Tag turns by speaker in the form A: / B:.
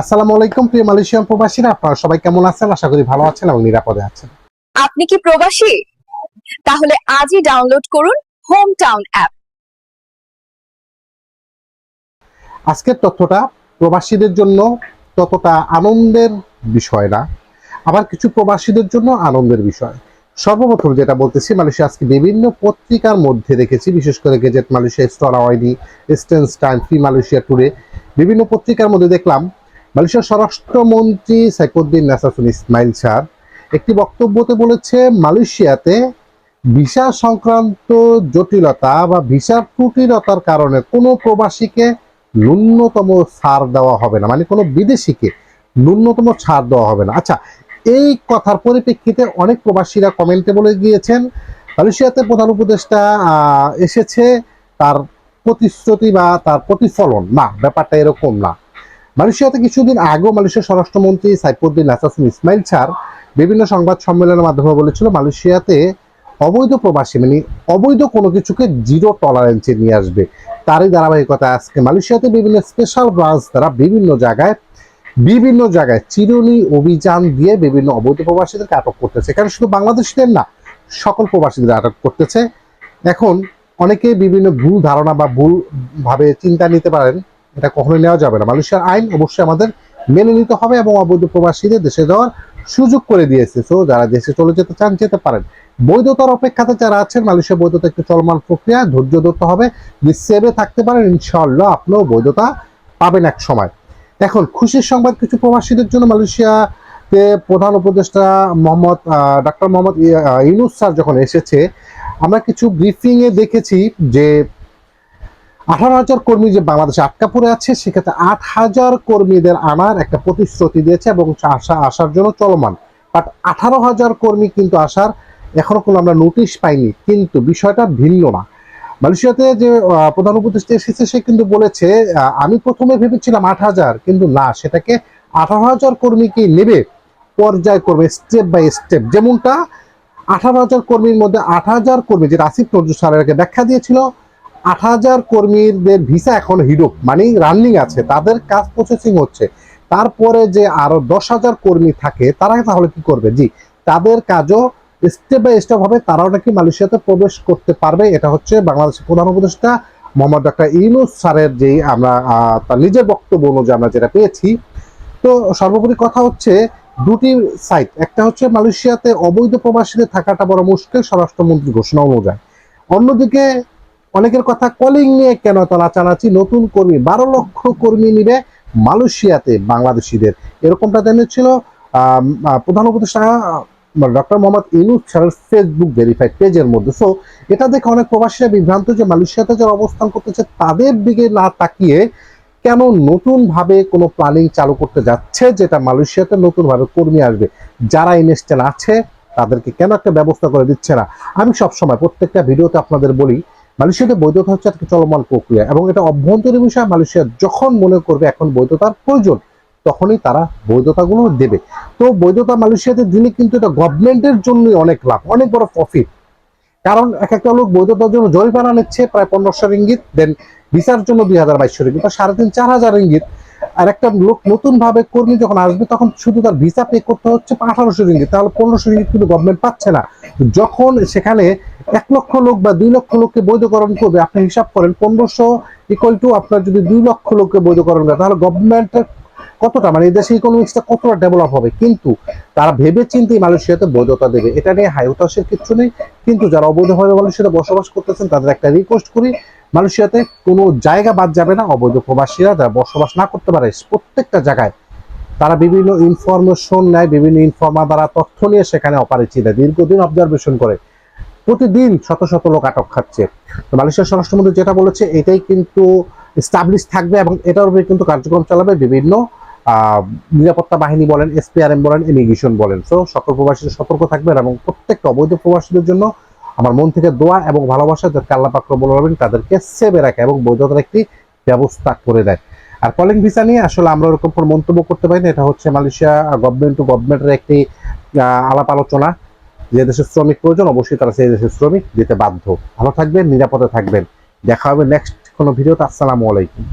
A: আসসালামু আলাইকুম প্রিয় মালয়েশিয়ান প্রবাসীরা। আপনারা সবাই কেমন আছেন? আশা করি ভালো আছেন এবং নিরাপদে আছেন।
B: আপনি কি প্রবাসী? তাহলে আজই ডাউনলোড করুন হোম টাউন অ্যাপ
A: আজকের তথ্যটা প্রবাসীদের জন্য ততটা আনন্দের বিষয় না আবার কিছু প্রবাসীদের জন্য আনন্দের বিষয়। সর্বপ্রথম যেটা বলতেছি মালয়েশিয়া আজকে বিভিন্ন পত্রিকার মধ্যে দেখেছি বিশেষ করে গেজেট মালয়েশিয়া স্টর আওয়াইডি স্টেন্স টাইম ফ্রি মালয়েশিয়া টুরে বিভিন্ন পত্রিকার মধ্যে দেখলাম মালয়েশিয়ার স্বরাষ্ট্রমন্ত্রী সাইকুদ্দিন নাসাসুন ইসমাইল স্যার একটি বক্তব্যতে বলেছে, মালয়েশিয়াতে ভিসা সংক্রান্ত জটিলতা বা ভিসা ত্রুটিলতার কারণে কোনো প্রবাসীকে ন্যূনতম ছাড় দেওয়া হবে না মানে কোনো বিদেশিকে ন্যূনতম ছাড় দেওয়া হবে না। আচ্ছা এই কথার পরিপ্রেক্ষিতে অনেক প্রবাসীরা কমেন্টে বলে গিয়েছেন, মালয়েশিয়াতে প্রধান উপদেষ্টা এসেছে, তার প্রতিশ্রুতি বা তার প্রতিফলন। না, ব্যাপারটা এরকম না। মালয়েশিয়াতে কিছুদিন আগেও মালয়েশিয়ার স্বরাষ্ট্রমন্ত্রী সাইফুদ্দিন আসাসুন ইসমাইল স্যার বিভিন্ন সংবাদ সম্মেলনের মাধ্যমে বলেছিল মালয়েশিয়াতে অবৈধ প্রবাসী মানে অবৈধ কোনো কিছুকে জিরো টলারেন্সে নিয়ে আসবে। তারই ধারাবাহিকতা আজকে। মালয়েশিয়াতে বিভিন্ন স্পেশাল ব্রাঞ্চ দ্বারা বিভিন্ন জায়গায় বিভিন্ন জায়গায় চিরুনি অভিযান দিয়ে বিভিন্ন অবৈধ প্রবাসীদেরকে আটক করতেছে। এখানে শুধু বাংলাদেশিদের না, সকল প্রবাসীদের আটক করতেছে। এখন অনেকে বিভিন্ন ভুল ধারণা বা ভুল ভাবে চিন্তা নিতে পারেন। এটা কখনোই নেওয়া যাবে না। মালয়েশিয়ার আইন অবশ্যই আমাদের মেনে নিতে হবে এবং অবৈধ প্রবাসীদের দেশে যাওয়ার সুযোগ করে দিয়েছে। সো যারা দেশে চলে যেতে চান, যেতে পারেন। বৈধতার অপেক্ষাতে যারা আছেন মালয়েশিয়া বৈধতা একটি চলমান প্রক্রিয়া, ধৈর্য ধরতে হবে। সেভে থাকতে পারেন, ইনশাআল্লাহ আপনিও বৈধতা পাবেন এক সময়। এখন, খুশির সংবাদ, কিছু প্রবাসীদের জন্য মালয়েশিয়াতে প্রধান উপদেষ্টা মোহাম্মদ ডক্টর মোহাম্মদ ইউনুস স্যার যখন এসেছে, আমরা কিছু ব্রিফিং এ দেখেছি যে আঠারো হাজার কর্মী যে বাংলাদেশে আটকা পড়ে আছে, সেক্ষেত্রে আট হাজার কর্মীদের আনার একটা প্রতিশ্রুতি দিয়েছে এবং আসা, আসার জন্য চলমান। বাট আঠারো হাজার কর্মী কিন্তু আসার এখনও কোনো আমরা নোটিশ পাইনি, কিন্তু বিষয়টা ভিন্ন না। মালয়েশিয়াতে যে প্রধান উপদেষ্টা এসেছে, সে কিন্তু বলেছে আমি প্রথমে ভেবেছিলাম আট হাজার, কিন্তু না, সেটাকে আঠারো হাজার কর্মীকে নেবে, পর্যায় করবে স্টেপ বাই স্টেপ যেমনটা আঠারো হাজার কর্মীর মধ্যে আট হাজার কর্মী যেটা আসিফ নজরুল স্যারেরকে ব্যাখ্যা দিয়েছিল আট হাজার কর্মীদের ভিসা এখন হিডুক মানে রানিং আছে, তাদের কাজ প্রসেসিং হচ্ছে। তারপরে যে আরও দশ হাজার কর্মী থাকে, তারা তাহলে কি করবে? জি, তাদের কাজও স্টেপ বাই স্টেপ হবে, তারাও নাকি মালয়েশিয়াতে প্রবেশ করতে পারবে, এটা হচ্ছে বাংলাদেশের প্রধান উপদেষ্টা মোহাম্মদ ডাক্তার ইউনুস স্যারের যেই আমরা তার নিজের বক্তব্য অনুযায়ী আমরা যেটা পেয়েছি। তো সর্বোপরি কথা হচ্ছে, দুটি সাইট একটা হচ্ছে মালয়েশিয়াতে অবৈধ প্রবাসীদের থাকাটা বড় মুশকিল স্বরাষ্ট্রমন্ত্রী ঘোষণা অনুযায়ী। অন্যদিকে অনেকের কথা কলিং নিয়ে কেন নাচানাচি নতুন কর্মী, বারো লক্ষ কর্মী নিবে মালয়েশিয়াতে বাংলাদেশিদের। এরকমটা জানিয়েছিল প্রধান উপদেষ্টা ডক্টর মোহাম্মদ ইনুস স্যারের ফেসবুক ভেরিফাইড পেজের মধ্যে। সো এটা দেখে অনেক প্রবাসীরা বিভ্রান্ত যে মালয়েশিয়াতে যারা অবস্থান করতেছে, তাদের দিকে না তাকিয়ে কেন নতুন ভাবে কোনো প্ল্যানিং চালু করতে যাচ্ছে, যেটা মালয়েশিয়াতে নতুন ভাবে কর্মী আসবে? যারা ইনস্টেন আছে, তাদেরকে কেন একটা ব্যবস্থা করে দিচ্ছে না? আমি সবসময় প্রত্যেকটা ভিডিওতে আপনাদের বলি মালয়েশিয়াতে বৈধতা হচ্ছে একটা চলমান প্রক্রিয়া এবং এটা অভ্যন্তরীণ বিষয়। মালয়েশিয়া যখন মনে করবে এখন বৈধতার প্রয়োজন, তখনই তারা বৈধতাগুলো দেবে। তো বৈধতা মালয়েশিয়াতে দিলে কিন্তু এটা গভর্নমেন্টের জন্যই অনেক লাভ, অনেক বড় প্রফিট কারণ এক একটা লোক বৈধতার জন্য জরিমানা নিচ্ছে প্রায় পনেরোশো রিঙ্গিত দেন ভিসার জন্য দুই হাজার বাইশশো রিঙ্গিত সাড়ে তিন, চার হাজার রিঙ্গিত। আর একটা লোক নতুন ভাবে কর্মী যখন আসবে, তখন শুধু তার ভিসা পে করতে হচ্ছে আঠারোশো রিঙ্গিত তাহলে পনেরোশো রিঙ্গিত কিন্তু গভর্নমেন্ট পাচ্ছে না। যখন সেখানে এক লক্ষ লোক বা দুই লক্ষ লোককে বৈধকরণ করবে, আপনি হিসাব করেন, পনেরোশো ইকুয়াল টু আপনার যদি দুই লক্ষ লোককে বৈধকরণ করে, তাহলে গভর্নমেন্টের কতটা মানে দেশে ইকোনমিক্সটা কতটা ডেভেলপ হবে? কিন্তু তারা ভেবে চিন্তে মালয়েশিয়াতে বৈধতা দেবে। এটা নিয়ে হাইতাসের কিছু নেই। কিন্তু যারা অবৈধভাবে মালয়েশিয়াতে বসবাস করতেছেন, তাদের একটা রিকোয়েস্ট করি মালয়েশিয়াতে কোনো জায়গা বাদ যাবে না। অবৈধ প্রবাসীরা যারা বসবাস না করতে পারে প্রত্যেকটা জায়গায়, তারা বিভিন্ন ইনফরমেশন নেয়, বিভিন্ন ইনফর্মার দ্বারা তথ্য নিয়ে সেখানে অপারেছি দেয় দীর্ঘদিন অবজারভেশন করে প্রতিদিন শত শত লোক আটক খাচ্ছে। তো মালয়েশিয়ার স্বরাষ্ট্রমন্ত্রী যেটা বলেছে, এটাই কিন্তু স্টাবলিশ থাকবে এবং এটার উপরে কিন্তু কার্যক্রম চালাবে বিভিন্ন নিরাপত্তা বাহিনী বলেন এসপিআরএম বলেন ইমিগ্রেশন বলেন। তো সকল প্রবাসীরা সতর্ক থাকবেন এবং প্রত্যেকটা অবৈধ প্রবাসীদের জন্য আমার মন থেকে দোয়া এবং ভালোবাসা যাতে আল্লাহ রব্বুল আলামিন তাদেরকে সেভে রাখে এবং বৈধতার একটি ব্যবস্থা করে দেয়। আর কলিং ভিসা নিয়ে আসলে আমরা ওরকম কোনো মন্তব্য করতে পারি না এটা হচ্ছে মালয়েশিয়া গভর্নমেন্ট টু গভর্নমেন্টের একটি আলাপ আলোচনা। যে দেশের শ্রমিক প্রয়োজন, অবশ্যই তারা সেই দেশের শ্রমিক দিতে বাধ্য। ভালো থাকবেন, নিরাপদে থাকবেন। দেখা হবে নেক্সট কোনো ভিডিওতে। আসসালামু আলাইকুম।